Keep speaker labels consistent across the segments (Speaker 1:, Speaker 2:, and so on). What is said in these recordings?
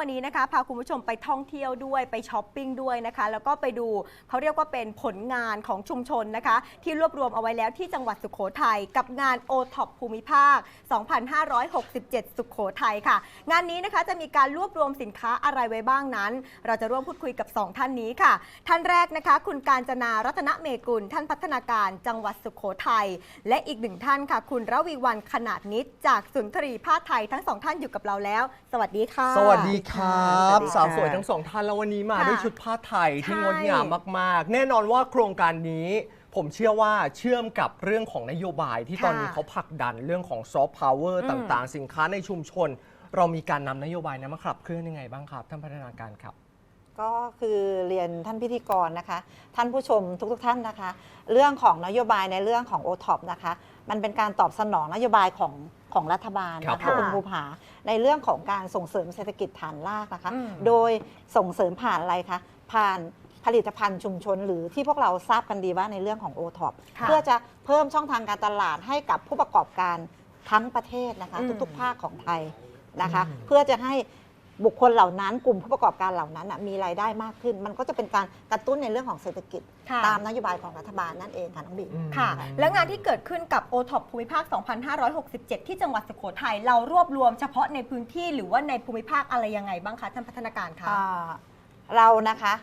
Speaker 1: วันนี้นะคะพาคุณผู้ชมไปท่องเที่ยวด้วยไปช้อปปิ้งด้วยนะคะ แล้วก็ไปดูเขาเรียกว่าเป็นผลงานของชุมชนนะคะ ที่รวบรวมเอาไว้แล้วที่จังหวัดสุโขทัยกับงาน o t o p ภูมิภาค 2567 สุโขทัยค่ะ งานนี้นะคะจะมีการรวบรวมสินค้าอะไรไว้บ้างนั้น เราจะร่วมพูดคุยกับ 2 ท่านนี้ค่ะ ท่านแรกนะคะ คุณการจนารัตนเมกุลท่านพัฒนาการจังหวัดสุโขทัยและอีกหนึ่งท่านค่ะ คุณระวีวันขนาดนิดจากสุนทรีผ้าไทยทั้งสองท่านอยู่กับเราแล้ว สวัสดีค่ะ
Speaker 2: สวัสดีครับ
Speaker 3: สวัสดีค่ะ
Speaker 2: สาวสวยทั้งสองท่านแล้ววันนี้มา
Speaker 1: ค่ะ
Speaker 2: ด้วยชุดผ้าไทยที่
Speaker 1: ใช่
Speaker 2: งดงามมาก ๆ แน่นอนว่าโครงการนี้ ผมเชื่อว่าเชื่อมกับเรื่องของนโยบายที่
Speaker 1: ค่ะ
Speaker 2: ตอนนี้เขาผลักดันเรื่องของซอฟต์พาวเวอร์
Speaker 1: อืม
Speaker 2: ต่าง ๆ สินค้าในชุมชน เรามีการนำนโยบายนั้นมาขับเคลื่อนยังไงบ้างครับท่านพัฒนาการครับ
Speaker 3: ก็คือเรียนท่านพิธีกรนะคะ ท่านผู้ชมทุกๆท่านนะคะ เรื่องของนโยบายในเรื่องของ o t o p นะคะ มันเป็นการตอบสนองนโยบายของ ของรัฐบาล
Speaker 2: ครับ
Speaker 3: นะ
Speaker 2: ผ
Speaker 3: คะ
Speaker 2: ม
Speaker 3: คุณภูผาในเรื่องของการส่งเสริมเศรษฐกิจฐานรากนะคะ
Speaker 1: อืม
Speaker 3: โดยส่งเสริมผ่านอะไรคะผ่านผลิตภัณฑ์ชุมชน หรือที่พวกเราทราบกันดีว่าในเรื่องของ o t o p
Speaker 1: ค่ะ
Speaker 3: เพื่อจะเพิ่มช่องทางการตลาดให้กับผู้ประกอบการทั้งประเทศนะคะ
Speaker 1: อืม
Speaker 3: ทุกๆ ภาคของไทยนะคะ
Speaker 2: อืม
Speaker 3: เพื่อจะให้ บุคคลเหล่านั้นกลุ่มผู้ประกอบการเหล่านั้นน่ะมีรายได้มากขึ้น มันก็จะเป็นการกระตุ้นในเรื่องของเศรษฐกิจ
Speaker 1: ค่ะ
Speaker 3: ตามนโยบายของรัฐบาลนั่นเองค่ะน้องบิ๊ก
Speaker 2: อืม
Speaker 1: ค่ะ และงานที่เกิดขึ้นกับ o t o p ภูมิภาค 2567 ที่จังหวัดสุโขทัยเรารวบรวมเฉพาะในพื้นที่หรือว่าในภูมิภาคอะไรยังไงบ้างคะท่านพัฒนาการคะ
Speaker 3: อ่าเรานะคะ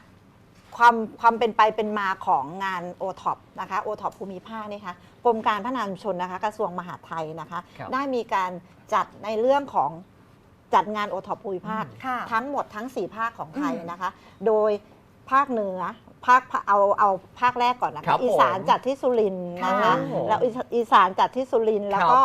Speaker 3: ความความเป็นไปเป็นมาของงาน o t o p นะคะ o t o p ภูมิภาคนี่ค่ะกรมการพัฒนาชุมชนนะคะกระทรวงมหาดไทยนะคะ
Speaker 2: ครับ
Speaker 3: ได้มีการจัดในเรื่องของ จัดงาน o t o p ภูมิภาค
Speaker 1: ค่ะ
Speaker 3: ทั้งหมดทั้ง 4 ภาคของไทย
Speaker 1: อืม
Speaker 3: นะคะ โดยภาคเหนือภาคเอาเอาภาคแรกก่อนนะ
Speaker 2: ครั
Speaker 3: คะ
Speaker 2: บผม
Speaker 3: อีสานจัดที่สุรินทร์นะคะ
Speaker 1: ค่ะ
Speaker 3: แล้วอีสอีสานจัดที่สุรินทร์แล้วก็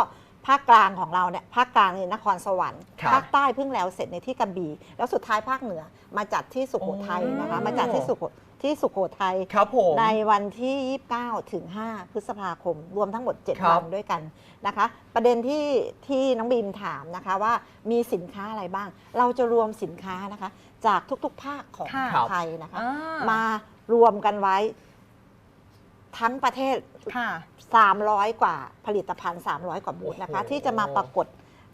Speaker 3: ภาคกลางของเราเนี่ยภาคกลางนี่นครสวรรค์
Speaker 2: ครับ
Speaker 3: ภาคใต้เพิ่งแล้วเสร็จในที่กระบี่แล้วสุดท้ายภาคเหนือมาจัดที่สุโขทัยนะคะ
Speaker 2: โอ้
Speaker 3: มาจัดที่สุโข ที่สุโขทัย
Speaker 2: ครับผม
Speaker 3: ในวันที่ 29 ถึง 5 พฤษภาคม รวมทั้งหมด
Speaker 2: ครั
Speaker 3: 7
Speaker 2: บ
Speaker 3: วันด้วยกันนะคะ ประเด็นที่ที่น้องบีมถามนะคะว่ามีสินค้าอะไรบ้าง เราจะรวมสินค้านะคะ จากทุกๆ ภาคของ
Speaker 1: ค่ะ
Speaker 3: ไทยนะคะ
Speaker 1: อ่ามา
Speaker 3: รวมกันไว้ทั้งประเทศ
Speaker 1: ค่ะ
Speaker 3: 300 กว่าผลิตภัณฑ์ 300 กว่าบูธนะคะ
Speaker 2: โอ้โห
Speaker 3: ที่จะมาปรากฏ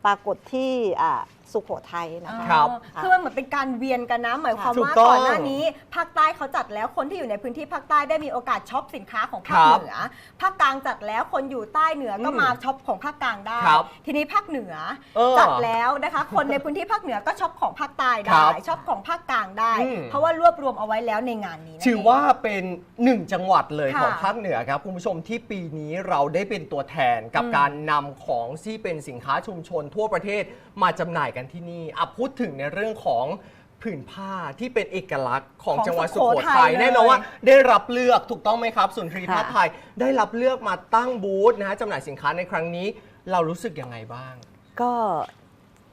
Speaker 3: ปรากฏที่อ่า สุโขทัยนะคะ
Speaker 2: ครับ
Speaker 1: อ๋อคือมันเหมือนเป็นการเวียนกันนะ หมายความ
Speaker 2: ถูก
Speaker 1: ว่า
Speaker 2: ต้อง
Speaker 1: ก่อนหน้านี้ ภาคใต้เขาจัดแล้วคนที่อยู่ในพื้นที่ภาคใต้ได้มีโอกาสช็อปสินค้าของภาค
Speaker 2: ครับ
Speaker 1: เหนือ ภาคกลางจัดแล้วคนอยู่ใต้เหนือก็
Speaker 2: อืม
Speaker 1: มาช็อปของภาคกลางได้
Speaker 2: ครับ
Speaker 1: ทีนี้ภาคเหนือ
Speaker 2: เออ
Speaker 1: จัดแล้วนะคะ คนในพื้นที่ภาคเหนือก็ช็อปของภาคใต้
Speaker 2: ครั
Speaker 1: ได้
Speaker 2: บ
Speaker 1: ช็อปของภาคกลางได้
Speaker 2: อืม
Speaker 1: เพราะว่ารวบรวมเอาไว้แล้วในงานนี้นั่น
Speaker 2: ถือ
Speaker 1: เง
Speaker 2: ว่าเป็นหนึ่งจังหวัดเลย
Speaker 1: ค่ะ
Speaker 2: ของภาคเหนือครับคุณผู้ชมที่ปีนี้เราได้เป็นตัวแทนกับ
Speaker 1: อืม
Speaker 2: การนำของที่เป็นสินค้าชุมชนทั่วประเทศมาจำหน่ายกันที่นี่อะพูดถึงในเรื่องของผืนผ้าที่เป็นเอกลักษณ์ของ
Speaker 1: ของ
Speaker 2: จังหวัด
Speaker 1: สุ
Speaker 2: สุ
Speaker 1: โข
Speaker 2: โข
Speaker 1: ทั
Speaker 2: ทั
Speaker 1: ย
Speaker 2: ย
Speaker 1: เลย
Speaker 2: แน่นอนว่าได้รับเลือกถูกต้องไหมครับสุนทรี
Speaker 3: ค่ะ
Speaker 2: ผ้าไทยได้รับเลือกมาตั้งบูธนะฮะจำหน่ายสินค้าในครั้งนี้ เรารู้สึกยังไงบ้าง
Speaker 4: ก็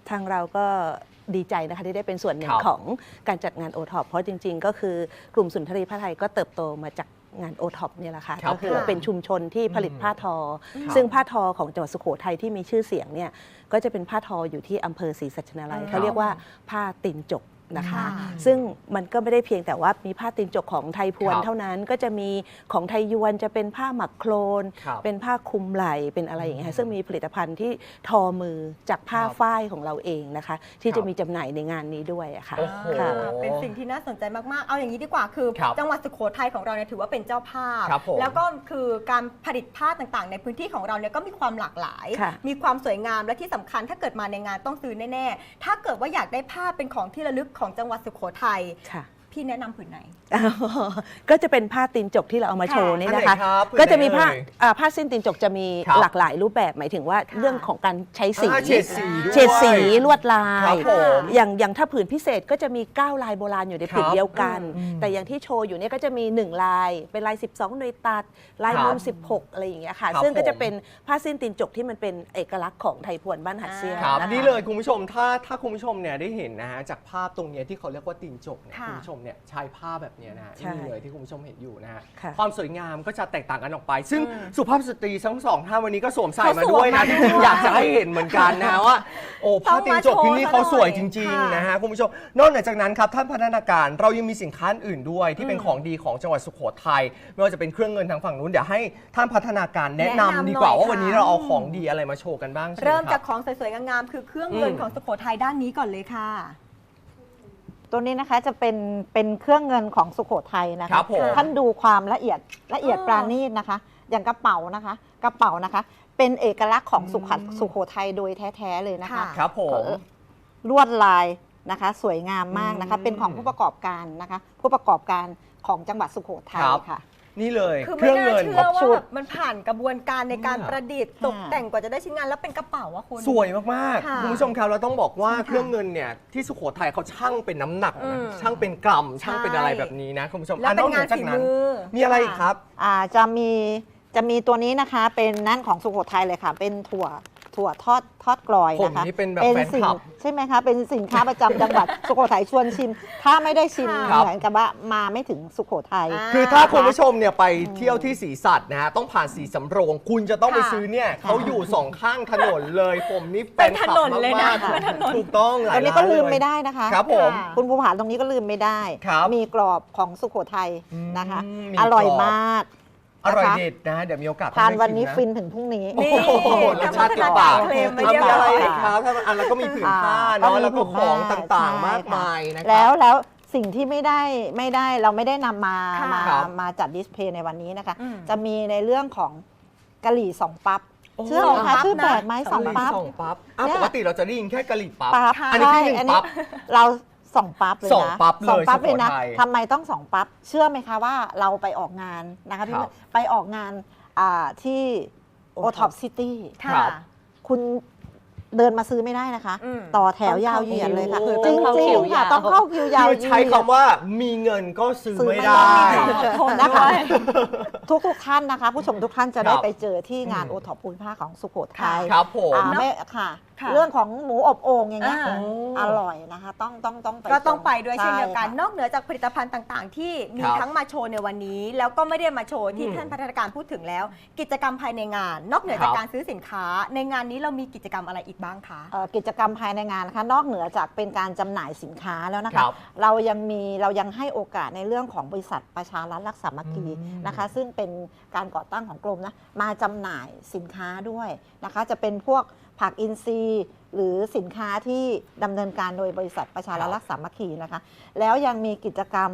Speaker 4: ทางเราก็ดีใจนะคะที่ได้เป็นส่วนหนึ่
Speaker 2: ค
Speaker 4: ง
Speaker 2: รับ
Speaker 4: ของการจัดงานโอท็อปเพราะจริง ๆ ก็คือกลุ่มสุนทรีผ้าไทยก็เติบโตมาจาก งานโอท็อปเนี่ยแหละค่ะ
Speaker 2: ครับ
Speaker 4: ก็คือ
Speaker 1: ค่ะ
Speaker 4: เป็นชุมชนที่ผลิตผ้าทออ
Speaker 2: ครับ
Speaker 4: ซึ่งผ้าทอของจังหวัดสุโขทัยที่มีชื่อเสียงเนี่ยก็จะเป็นผ้าทออยู่ที่อำเภอศรีสัชนาลัย
Speaker 1: ครับ
Speaker 4: เขาเรียกว่าผ้าตินจก นะคะ
Speaker 1: ค่ะ
Speaker 4: ซึ่งมันก็ไม่ได้เพียงแต่ว่ามีผ้าตินจกของไทยพวน
Speaker 2: ครับ
Speaker 4: เท่านั้นก็จะมีของไทยยวนจะเป็นผ้าหมักโครน
Speaker 2: ครับ
Speaker 4: เป็นผ้าคลุมไหล่เป็นอะไรอย่างเงี้ยค่ะซึ่งมีผลิตภัณฑ์ที่ทอมือจากผ้า
Speaker 2: ครับ
Speaker 4: ฝ้ายของเราเองนะคะ ที่
Speaker 2: ครั
Speaker 4: จะ
Speaker 2: บ
Speaker 4: มีจำหน่ายในงานนี้ด้วยอะค่ะ
Speaker 2: โอ้โห
Speaker 4: ค่ะ
Speaker 1: อ่าเป็นสิ่งที่น่าสนใจมาก ๆ เอาอย่างนี้ดีกว่าคือ
Speaker 2: ครับ
Speaker 1: จังหวัดสุโขทัยของเราเนี่ยถือว่าเป็นเจ้าภาพ
Speaker 2: ครับผม
Speaker 1: แล้วก็คือการผลิตผ้าต่างๆ ในพื้นที่ของเราเนี่ยก็มีความหลากหลาย
Speaker 4: ค่ะ
Speaker 1: มีความสวยงามและที่สำคัญถ้าเกิดมาในงานต้องซื้อแน่ ๆ ถ้าเกิดว่าอยากได้ผ้าเป็นของที่ระลึกของจังหวัดสุโขทัย พี่แนะนำผืนไหน
Speaker 4: ก็จะเป็นผ้าตีนจกที่เราเอามาโชว์นี่
Speaker 2: อันไหน
Speaker 4: นะคะ
Speaker 2: ครับผืนไหน
Speaker 4: ก็จะมีผ้า
Speaker 2: เอ่ย
Speaker 4: อ่าผ้าสิ้นตีนจกจะมี
Speaker 2: ครับ
Speaker 4: หลากหลายรูปแบบหมายถึงว่า
Speaker 1: ค่ะ
Speaker 4: เรื่องของการใช้สี
Speaker 2: อ่าเฉดสีด้วย
Speaker 4: เฉดสีลวดลา
Speaker 2: ครั
Speaker 4: ย
Speaker 2: บผม
Speaker 4: อย่างอย่างถ้าผืนพิเศษก็จะมี 9 ลายโบราณอยู่ในผืน
Speaker 2: ครับ
Speaker 4: เดียวกัน
Speaker 2: อืม
Speaker 4: แต่อย่างที่โชว์อยู่เนี่ยก็จะมี 1 ลาย เป็นลาย 12 หน่วยตัด ลาย
Speaker 2: ครับ
Speaker 4: มุม16 อะไรอย่างเงี้ยค่ะ
Speaker 2: ครับ
Speaker 4: ซึ่งก็จะ
Speaker 2: ผม
Speaker 4: เป็นผ้าสิ้นตีนจกที่มันเป็นเอกลักษณ์ของไทยพวนบ้านหัดเซีย
Speaker 2: ครับ
Speaker 4: นะคะ
Speaker 2: นี่เลยคุณผู้ชมถ้าถ้าคุณผู้ชมเนี่ยได้เห็นนะฮะจากภาพตรงเนี้ยที่เขาเรียกว่าตีนจกเนี่ย
Speaker 1: ค่ะ
Speaker 2: คุณผู้ชมเนี่ยใช้ผ้าแบบเนี้ยนะฮะ
Speaker 4: ใช่
Speaker 2: นี่เลยที่คุณผู้ชมเห็นอยู่นะฮะ
Speaker 4: ค่ะ
Speaker 2: ความสวยงามก็จะแตกต่างกันออกไป ซึ่ง
Speaker 1: อืม
Speaker 2: สุภาพสตรีทั้งสองท่านวันนี้ก็สวมใส่
Speaker 1: เขา
Speaker 2: มา
Speaker 1: สวม
Speaker 2: ด้วยนะ
Speaker 1: มา
Speaker 2: จ
Speaker 1: ด้วย
Speaker 2: ริงๆอยากจะให้เห็นเหมือนกันนะฮะว่าโอ้ผ้าตีนจกที่นี่เขาสวยจริง
Speaker 1: ค่ะ
Speaker 2: ๆนะฮะคุณผู้ชมนอกเหนือจากนั้นครับท่านพัฒนาการเรายังมีสินค้าอื่นด้วย ที่เป็น
Speaker 1: อืม
Speaker 2: ของดีของจังหวัดสุโขทัยไม่ว่าจะเป็นเครื่องเงินทางฝั่งนู้นเดี๋ยวให้ท่านพัฒนาการแนะนำ
Speaker 1: แนะนำ
Speaker 2: ดีกว่า
Speaker 1: หน่อย
Speaker 2: ว่าวันนี้
Speaker 1: ค่ะ
Speaker 2: เราเอาของดีอะไรมาโชว์กันบ้างใช่ไหม
Speaker 1: เริ่ม
Speaker 2: ค
Speaker 1: จา
Speaker 2: รั
Speaker 1: ก
Speaker 2: บ
Speaker 1: ของสวยๆงามๆคือเครื่องเงิน
Speaker 2: อืม
Speaker 1: ของสุโขทัยด้านนี้ก่อนเลยค่ะ
Speaker 3: ตัวนี้นะคะจะเป็นเป็นเครื่องเงินของสุโขทัยนะ
Speaker 2: ครั
Speaker 3: คะ
Speaker 2: บผม
Speaker 3: ท่านดูความละเอียดละเอียด
Speaker 1: อ๋อ
Speaker 3: ปราณีตนะคะ อย่างกระเป๋านะคะ กระเป๋านะคะ เป็นเอกลักษณ์ของสุข
Speaker 2: อืม
Speaker 3: สุโขทัยโดยแท้ๆเลยนะคะ
Speaker 1: ค่ะ
Speaker 2: ครับผม
Speaker 3: ลวดลายนะคะ สวยงามมากนะคะ
Speaker 2: อืม
Speaker 3: เป็นของผู้ประกอบการนะคะ ผู้ประกอบการของจังหวัดสุโขทัย
Speaker 2: ครับ
Speaker 3: ค่ะ
Speaker 2: นี่เลย
Speaker 1: คือ
Speaker 2: เค
Speaker 1: ไม่
Speaker 2: รื่อง
Speaker 1: น่า
Speaker 2: เงิน
Speaker 1: เชื่อว่า
Speaker 3: ชุด
Speaker 1: แบบมันผ่านกระบวนการในการ
Speaker 2: เนี่ย
Speaker 1: ประดิษฐ์ตกแต่งกว่าจะได้ชิ้นงานแล้วเป็นกระเป๋าอะคุณ
Speaker 2: สวยมาก
Speaker 1: ค่ะ
Speaker 2: ๆคุณผู้ชมครับเราต้องบอกว่า
Speaker 1: ใช่ค่ะ
Speaker 2: เครื่องเงินเนี่ยที่สุโขทัยเขาช่างเป็นน้ำหนัก
Speaker 1: อื
Speaker 2: นะ
Speaker 1: ม
Speaker 2: ช่างเป็นกรัม
Speaker 1: ใช่
Speaker 2: ช่างเป็นอะไรแบบนี้นะคุณผู้ชม
Speaker 1: แล้ว
Speaker 2: อะ
Speaker 1: เป็น
Speaker 2: อกห
Speaker 1: งาน
Speaker 2: จาก
Speaker 1: ฝี
Speaker 2: นั้น
Speaker 1: มือ
Speaker 2: มีอะไรอีกครับ
Speaker 3: อ่าจะมีจะมีตัวนี้นะคะเป็นนั่นของสุโขทัยเลยค่ะ เป็นถั่ว ถั่วทอดทอดกลอย
Speaker 2: ผม
Speaker 3: นะคะ
Speaker 2: นี่เป็นแบบแฟน
Speaker 3: สิ่
Speaker 2: ค
Speaker 3: ง
Speaker 2: ลับ
Speaker 3: ใช่ไหมคะ เป็นสินค้าประจำจังหวัด สุโขทัยชวนชิม ถ้าไม่ได้ชิม
Speaker 1: ครับ
Speaker 3: เหมือนกับว่ามาไม่ถึงสุโขทัย
Speaker 1: อ่า
Speaker 2: คือถ้าคุณผู้ชมเนี่ยไปเที่ยวที่สีสัตว์นะฮะต้องผ่านสีสำโรง คุณจะต้องไป
Speaker 1: ค่ะ
Speaker 2: ซื้อเนี่ยเขาอยู่สองข้างถนนเลยผมนี่แฟ
Speaker 1: เป็น
Speaker 2: น
Speaker 1: ถ
Speaker 2: คลับ
Speaker 1: นนเลยนะ
Speaker 2: มาก
Speaker 1: เป็นถนน
Speaker 2: ๆถูกต้องหลาย
Speaker 3: ตัวนี้ก็
Speaker 2: ร้า
Speaker 3: ลืม
Speaker 2: เย
Speaker 3: ไม่ได้นะคะ
Speaker 2: ครับผม
Speaker 1: ค่ะ
Speaker 3: คุณภูผาตรงนี้ก็ลืมไม่ได้
Speaker 2: ครับ
Speaker 3: มีกรอบของสุโขทัย
Speaker 2: อืม
Speaker 3: นะคะ
Speaker 2: มี
Speaker 3: อร่อย
Speaker 2: กรอบ
Speaker 3: มาก
Speaker 2: อร่อย
Speaker 3: นะคะ
Speaker 2: เด็ดนะเดี๋ยวมีโอกาส
Speaker 3: ทาน
Speaker 2: ต้องได้
Speaker 3: วันนี้
Speaker 2: ชิมะ
Speaker 3: ฟินถึงพรุ่งนี้
Speaker 1: นี่
Speaker 2: โอ้โหรสชาติติดปาก
Speaker 1: เคลมมา
Speaker 2: อะ
Speaker 1: เรียบ
Speaker 2: มี
Speaker 1: ร้
Speaker 2: อะไร
Speaker 1: อย
Speaker 2: อีกครับถ้าอันแล้วก็มีผืนผ้า
Speaker 3: อ่า
Speaker 2: เนาะ
Speaker 3: ก็มี
Speaker 2: แล้วก็
Speaker 3: ผืน
Speaker 2: ข
Speaker 3: ผ้า
Speaker 2: องต่างๆ
Speaker 3: ใช่
Speaker 2: มาก
Speaker 3: ค่ะ
Speaker 2: มายนะค
Speaker 3: แล้
Speaker 2: รั
Speaker 3: ว
Speaker 2: บ
Speaker 3: แล้วสิ่งที่ไม่ได้ไม่ได้เราไม่ได้นำมา
Speaker 1: ค่ะ
Speaker 3: มา
Speaker 2: ครับ
Speaker 3: มาจัดดิสเพลย์ในวันนี้นะคะ
Speaker 1: อืม
Speaker 3: จะมีในเรื่องของกะหรี่สองปั๊บ
Speaker 2: โอ้
Speaker 3: เชื่อไหม
Speaker 1: สองปั๊
Speaker 3: คะ
Speaker 1: บ
Speaker 3: ชื่อ
Speaker 1: นะ
Speaker 3: แปลกไหมสองปั๊บ
Speaker 2: สองปั๊บอะ
Speaker 3: เนี่ย
Speaker 2: ปกติเราจะได้ยินแค่กะหรี่ปั๊บ
Speaker 3: ปั๊บ
Speaker 1: ค่ะ
Speaker 2: อันนี้คือหนึ่ง
Speaker 3: ใช่
Speaker 2: ปั๊บ
Speaker 3: เรา สองปั๊บเลยนะ
Speaker 2: สองปั๊บเลย
Speaker 3: สองปั๊บเลยนะ
Speaker 2: สุโขทัย
Speaker 3: ทำไมต้องสองปั๊บเชื่อไหมคะว่าเราไปออกงานนะคะพี่
Speaker 2: ครับ
Speaker 3: ไปออกงานอ่าที่โอท็อปซิตี้
Speaker 2: ครั
Speaker 1: ค่ะ
Speaker 2: บ
Speaker 3: คุณเดินมาซื้อไม่ได้นะคะ
Speaker 1: อืม
Speaker 3: ต่อแถวยาวเหยียดเลยค่ะ
Speaker 2: โอ้โห
Speaker 3: จริง
Speaker 4: ต้องเข้า
Speaker 3: จริ
Speaker 4: คิ
Speaker 3: ง
Speaker 4: ว
Speaker 3: ค่ะ
Speaker 4: ยาว
Speaker 3: ต้องเข้าคิวยาว
Speaker 2: คือใช้คำว่ามีเงินก็ซื้อ
Speaker 3: ซื้อ
Speaker 2: ไม่
Speaker 3: ไม่
Speaker 2: ได้
Speaker 3: ได้
Speaker 1: ทน
Speaker 3: นะคะ
Speaker 1: ด้วย
Speaker 3: ทุกทุกๆท่านนะคะ ผู้ชมทุกท่านจะได้
Speaker 2: ครับ
Speaker 3: ไปเจอที่งาน
Speaker 2: อืม
Speaker 3: โอท็อปภูมิภาคของสุโขทัย
Speaker 2: ครับผม
Speaker 3: อ่า
Speaker 1: เนอะ
Speaker 3: ไม่ค่ะ
Speaker 1: ค่ะ
Speaker 3: เรื่องของหมูอบโอ่งอย่างเงี้ย
Speaker 1: อ่า
Speaker 3: อร่อยนะคะ ต้องต้องต้องไป
Speaker 1: ก็ต้องไปด้วยเช่น
Speaker 3: ใเดี
Speaker 1: ยวกัน
Speaker 3: ค่ะ
Speaker 1: นอกเหนือจากผลิตภัณฑ์ต่างๆ ที่มี
Speaker 2: ครับ
Speaker 1: ทั้งมาโชว์ในวันนี้ แล้วก็ไม่ได้มาโชว์ที่
Speaker 2: อืม
Speaker 1: ท่านพัฒนาการพูดถึงแล้ว กิจกรรมภายในงาน นอกเหนือ
Speaker 2: ครั
Speaker 1: จาก
Speaker 2: บ
Speaker 1: การซื้อสินค้า ในงานนี้เรามีกิจกรรมอะไรอีกบ้างคะ
Speaker 3: เอ่อกิจกรรมภายในงานนะคะนอกเหนือจากเป็นการจำหน่ายสินค้าแล้วนะ
Speaker 2: ค
Speaker 3: คะ
Speaker 2: รับ
Speaker 3: เรายังมีเรายังให้โอกาสในเรื่องของบริษัทประชารัฐรักสามัคคี
Speaker 2: อืม
Speaker 3: นะคะ ซึ่งเป็นการก่อตั้งของกรมนะมาจำหน่ายสินค้าด้วยนะคะ จะเป็นพวก ผักอินทรีย์ หรือสินค้าที่ดำเนินการโดยบริษัทประชารัฐรักสามัคคีนะคะ แล้วยังมีกิจกรรม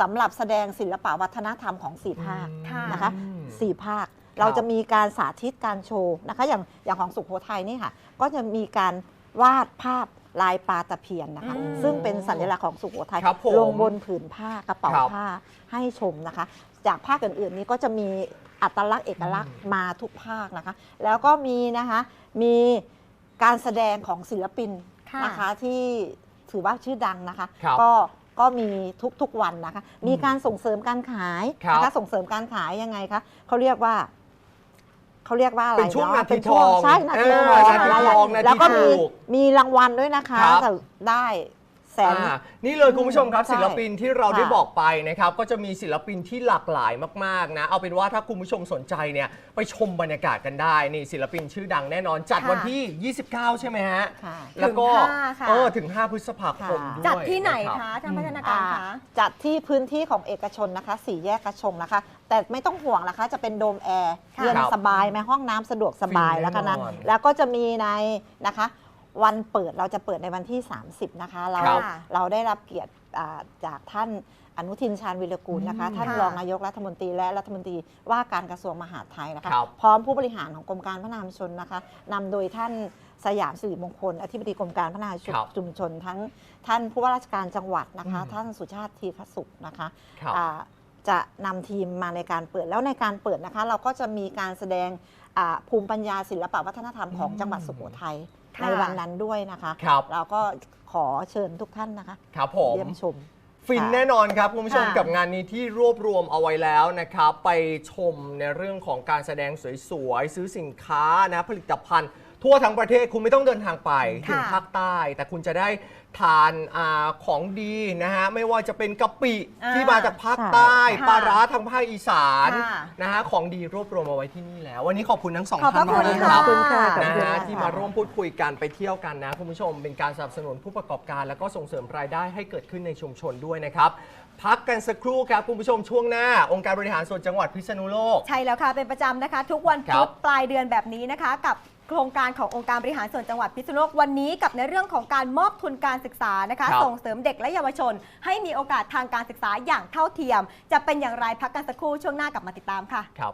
Speaker 3: สำหรับแสดงศิลปะวัฒนธรรมของสี่ภาค
Speaker 1: ค่ะ
Speaker 3: นะคะ
Speaker 2: อืม
Speaker 3: สี่ภาค เราจะมีการสาธิตการโชว์นะคะ อย่างอย่างของสุโขทัยนี่ค่ะ ก็จะมีการวาดภาพลายปลาตะเพียนนะคะ
Speaker 1: อืม
Speaker 3: ซึ่งเป็นสัญลักษณ์ของสุโขทัย
Speaker 2: ครับผม
Speaker 3: ลงบนผืนผ้ากระเป๋า
Speaker 2: ครับ
Speaker 3: ผ้าให้ชมนะคะ จากภาคอื่นๆนี้ก็จะมีอัตลักษณ์เอกลักษณ์
Speaker 2: อืม
Speaker 3: มาทุกภาคนะคะ แล้วก็มีนะคะมีการแสดงของศิลปิน
Speaker 1: ค่ะ
Speaker 3: นะคะที่ถือว่าชื่อดังนะคะ
Speaker 2: ครับ
Speaker 3: ก็ก็มีทุกๆวันนะคะ มีการส่งเสริมการขาย
Speaker 2: ครับ
Speaker 3: นะคะส่งเสริมการขายยังไงคะเขาเรียกว่าเขาเรียกว่าอะไร
Speaker 2: เป็นช่วง
Speaker 3: อะ
Speaker 2: นาที
Speaker 3: เป็นช่ว
Speaker 2: ทอง
Speaker 3: ใช่นาที
Speaker 2: เออ
Speaker 3: ทอง
Speaker 2: นาที
Speaker 3: อะไร
Speaker 2: ทองนาที
Speaker 3: แล้วก็มี
Speaker 2: ถูก
Speaker 3: มีรางวัลด้วยนะคะ
Speaker 2: ครับ
Speaker 3: แต่ได้ แสน
Speaker 2: อ่านี่เลยคุณผู้ชมครับ
Speaker 3: ใช่
Speaker 2: ศิลปินที่เรา
Speaker 3: ค่ะ
Speaker 2: ได้บอกไปนะครับก็จะมีศิลปินที่หลากหลายมากๆนะเอาเป็นว่าถ้าคุณผู้ชมสนใจเนี่ยไปชมบรรยากาศกันได้นี่ศิลปินชื่อดังแน่นอนจัด
Speaker 1: ค่ะ
Speaker 2: วันที่ 29 ใช่ไหมฮะ
Speaker 3: ค่ะ
Speaker 2: แล้วก็
Speaker 1: ถึง5ค่ะ
Speaker 2: เออถึง 5 พฤษภาคม
Speaker 3: ค่ะ
Speaker 2: ด้วย
Speaker 1: จัดที่ไหน
Speaker 2: รับ
Speaker 1: คะท่านพัฒนาการคะ
Speaker 3: อ่าจัดที่พื้นที่ของเอกชนนะคะ สี่แยกกระชงนะคะ แต่ไม่ต้องห่วงนะคะ จะเป็นโดมแอร์
Speaker 1: ค่ะ
Speaker 3: เย็น
Speaker 2: ครับ
Speaker 3: สบายไหมห้องน้ำสะดวกสบาย
Speaker 2: ฟินแน่
Speaker 3: แล้วกันนะ
Speaker 2: นอน
Speaker 3: แล้วก็จะมีในนะคะ วันเปิดเราจะเปิดในวันที่ 30 นะคะ เรา
Speaker 2: ครับ
Speaker 3: เราได้รับเกียรติอ่าจากท่านอนุทินชาญวิรกูลนะคะ
Speaker 2: อืม
Speaker 3: ท่าน
Speaker 1: ค่ะ
Speaker 3: รองนายกรัฐมนตรีและรัฐมนตรีว่าการกระทรวงมหาดไทยนะคะ
Speaker 2: ครับ
Speaker 3: พร้อมผู้บริหารของกรมการพัฒนาชุมชนนะคะนำโดยท่านสยามสิริมงคล อธิบดีกรมการพัฒนา
Speaker 2: ครับ
Speaker 3: ชุมชน ทั้งท่านผู้ว่าราชการจังหวัดนะคะ
Speaker 2: อืม
Speaker 3: ท่านสุชาติทีคสุขนะคะ
Speaker 2: ครับ
Speaker 3: อ่าจะนำทีมมาในการเปิดแล้วในการเปิดนะคะ เราก็จะมีการแสดงอ่าภูมิปัญญาศิลปะวัฒนธรรมของ
Speaker 2: อืม
Speaker 3: จังหวัดสุโขทัย
Speaker 1: ค่ะ
Speaker 3: ในวันนั้นด้วยนะคะ
Speaker 2: ครับ
Speaker 3: เราก็ขอเชิญทุกท่านนะคะ
Speaker 2: ครับผม
Speaker 3: เยี่ยมชม
Speaker 2: ฟิน
Speaker 3: ค่ะ
Speaker 2: แน่นอนครับ คุณผู้ชม
Speaker 1: ค่ะ
Speaker 2: กับงานนี้ที่รวบรวมเอาไว้แล้วนะครับ ไปชมในเรื่องของการแสดงสวยๆ ซื้อสินค้านะผลิตภัณฑ์ ทั่วทั้งประเทศคุณไม่ต้องเดินทางไป
Speaker 1: ค่ะ
Speaker 2: ถึงภาคใต้ แต่คุณจะได้ทานอาของดีนะฮะไม่ว่าจะเป็นกะปิ
Speaker 1: อ่า
Speaker 2: ที่มาจากภาคใต้
Speaker 1: ค่ะ
Speaker 2: ปลาร้าทางภาคอีสาน
Speaker 1: ค่ะ
Speaker 2: นะฮะของดีรวบรวมเอาไว้ที่นี่แล้ว วันนี้ขอบคุณทั้งสอง
Speaker 1: ขอบพ
Speaker 2: ท่า
Speaker 1: ระ
Speaker 2: น
Speaker 1: คุณ
Speaker 2: มากนะ
Speaker 1: ค่ะ
Speaker 2: ครับ
Speaker 3: ขอบคุณค่ะ
Speaker 2: นะ
Speaker 3: ขอบคุณ
Speaker 2: ฮะ
Speaker 3: ค่ะ
Speaker 2: ที่มาร่วมพูดคุยกันไปเที่ยวกันนะคุณผู้ชมเป็นการสนับสนุนผู้ประกอบการ แล้วก็ส่งเสริมรายได้ให้เกิดขึ้นในชุมชนด้วยนะครับ พักกันสักครู่ครับคุณผู้ชมช่วงหน้า องค์การบริหารส่วนจังหวัดพิษณุโลก
Speaker 1: ใช่แล้วค่ะ เป็นประจำนะคะ ทุกวัน
Speaker 2: ครั
Speaker 1: พุ
Speaker 2: บ
Speaker 1: ธปลายเดือนแบบนี้นะคะ กับ โครงการขององค์การบริหารส่วนจังหวัดพิษณุโลกวันนี้กับในเรื่องของการมอบทุนการศึกษานะคะ
Speaker 2: ครับ
Speaker 1: ส่งเสริมเด็กและเยาวชน ให้มีโอกาสทางการศึกษาอย่างเท่าเทียม จะเป็นอย่างไรพักกันสักครู่ช่วงหน้ากลับมาติดตามค่ะ
Speaker 2: ครับ